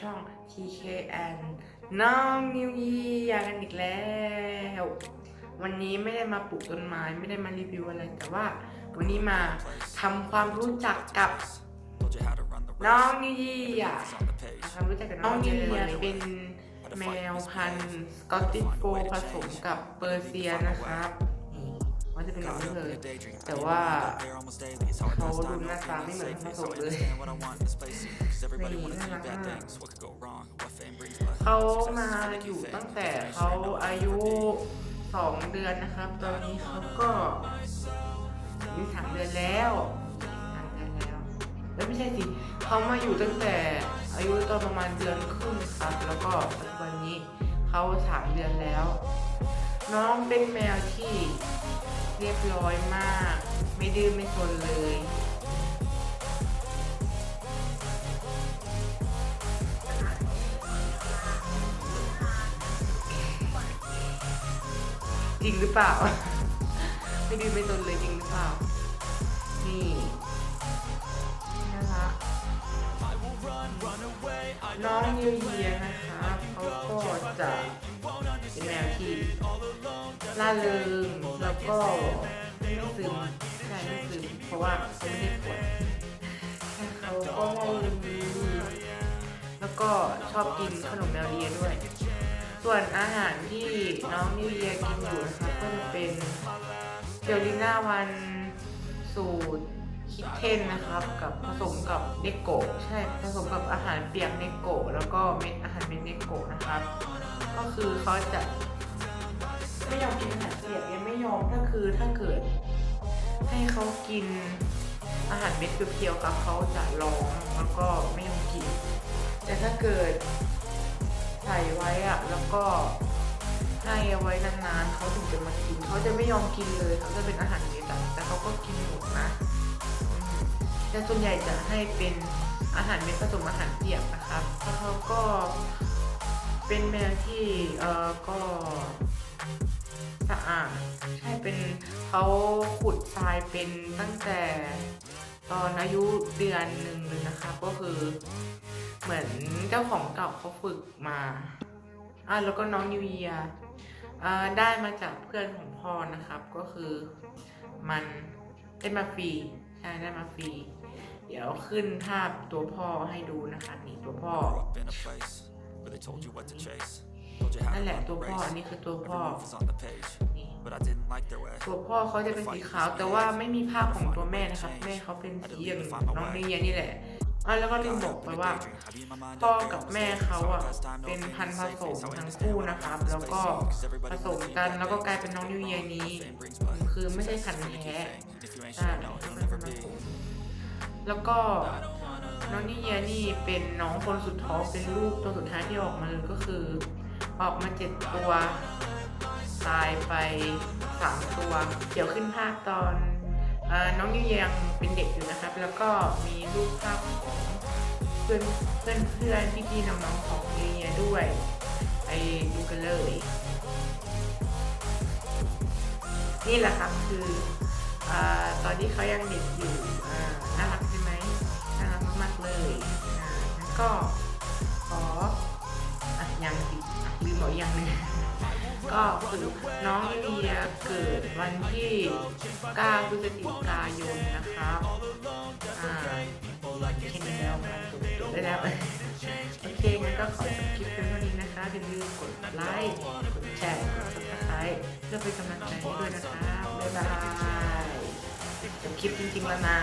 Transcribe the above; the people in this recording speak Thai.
ช่อง TKN น้องนิวยียากันอีกแล้ว วันนี้ไม่ได้มาปลูกต้นไม้ไม่ได้มารีวิวอะไรแต่ว่า วันนี้มาทำความรู้จักกับน้องนิวยีอะทำความรู้จักกับน้องนิวยีเป็นแมวพันธุ์สกอตติชโฟลด์ผสมกับเปอร์เซียนะครับนี่ว่าจะเป็นแบบนี้เลยแต่ว่าเขาดูหน้าตาไม่เหมือนผสมเลยนี่น่ารักมาก เขามาอยู่ตั้งแต่เขาอายุสองเดือนนะครับ ตอนนี้เขาก็อายุสามเดือนแล้วสามเดือนแล้วเอ้ยไม่ใช่สิเขามาอยู่ตั้งแต่อายุตอนประมาณเดือนครึ่งครับ แล้วก็ปัจจุบันนี้เขาสามเดือนแล้ว น้องเป็นแมวที่เรียบร้อยมาก ไม่ดื้อไม่ซนเลย จริงหรือเปล่า ไม่ดื้อไม่ตนเลยจริงหรือเปล่า นี่น่ารักน้องนิวเยียนะคะเขาก็จะเป็นแมวที่ล่าเริงแล้วก็ไม่ซึมใช่ไม่ซึมเพราะว่าเขาไม่ได้ปวดแค่เขาก็ล่าเริงดีแล้วก็ชอบกินขนมแมวเลียด้วย ส่วนอาหารที่น้องนิวเยียกินอยู่นะคะก็จะเป็นเจลลิน่าวันสูตรคิดเทนนะครับกับผสมกับเนโกะใช่ผสมกับอาหารเปียกเนโกะแล้วก็เม็ดอาหารเม็ดเนโกะนะครับ ก็คือเขาจะไม่ยอมกินอาหารเปียกยังไม่ยอมถ้าคือถ้าเกิด ให้เขากินอาหารเม็ดเพียวๆครับเขาจะร้องแล้วก็ไม่ยอมกิน แต่ถ้าเกิด ใส่ไว้อะแล้วก็ให้เอาไว้นานๆเขาถึงจะมากินเขาจะไม่ยอมกินเลยเขาจะเป็นอาหารเม็ดแต่เขาก็กินหมดนะแต่ส่วนใหญ่จะให้เป็นอาหารเม็ดผสมอาหารเปียกนะครับเพราะเขาก็เป็นแมวที่เออก็สะอาดใช่เป็นเขาขุดทรายเป็นตั้งแต่ตอนอายุเดือนหนึ่งเลยนะครับก็คือ เหมือนเจ้าของเก่าเขาฝึกมา อะแล้วก็น้องนิวเยียร์อ่าได้มาจากเพื่อนของพ่อนะครับ ก็คือมันได้มาฟรีใช่ได้มาฟรีเดี๋ยวขึ้นภาพตัวพ่อให้ดูนะคะนี่ตัวพ่อนั่นแหละตัวพ่ออันนี้คือตัวพ่อนี่ตัวพ่อเขาจะเป็นสีขาวแต่ว่าไม่มีภาพของตัวแม่นะครับ แม่เขาเป็นสีอย่างน้องนิวเยียร์นี่แหละ อะแล้วก็ลืมบอกไปว่าพ่อกับแม่เขาอะเป็นพันผสมทั้งคู่นะครับ แล้วก็ผสมกันแล้วก็กลายเป็นน้องนิวเยียนี้ คือไม่ใช่พันแท้ใช่เป็นพันธุ์ผสมแล้วก็น้องนิวเยียนี่เป็นน้องคนสุดท้องเป็นลูกตัวสุดท้ายที่ออกมาเลยก็คือ ออกมาเจ็ดตัว ตายไปสามตัว เดี๋ยวขึ้นภาพตอน น้องนิวเยียร์ยังเป็นเด็กอยู่นะครับ แล้วก็มีรูปภาพของเพื่อนเพื่อนเพื่อนพี่พี่น้องๆของเนียด้วยไปดูกันเลย นี่แหละครับคืออตอนที่เขายังเด็กอยู่น่ารักใช่ไหมน่ารักมากๆเลยอ่างั้นก็ขออะยังอีกลืมบอกอีกอย่างหนึ่ง ก็คือน้องเนียเกิดวันที่ 9 พฤศจิกายนนะครับ อ่าแค่นี้แล้วค่ะจบได้แล้ว โอเคงั้นก็ขอจบคลิปเป็นเท่านี้นะคะอย่าลืมกดไลค์ กดแชร์ กด subscribe เพื่อเป็นกำลังใจให้ด้วยนะคะบ๊ายบายจบคลิปจริงๆแล้วนะ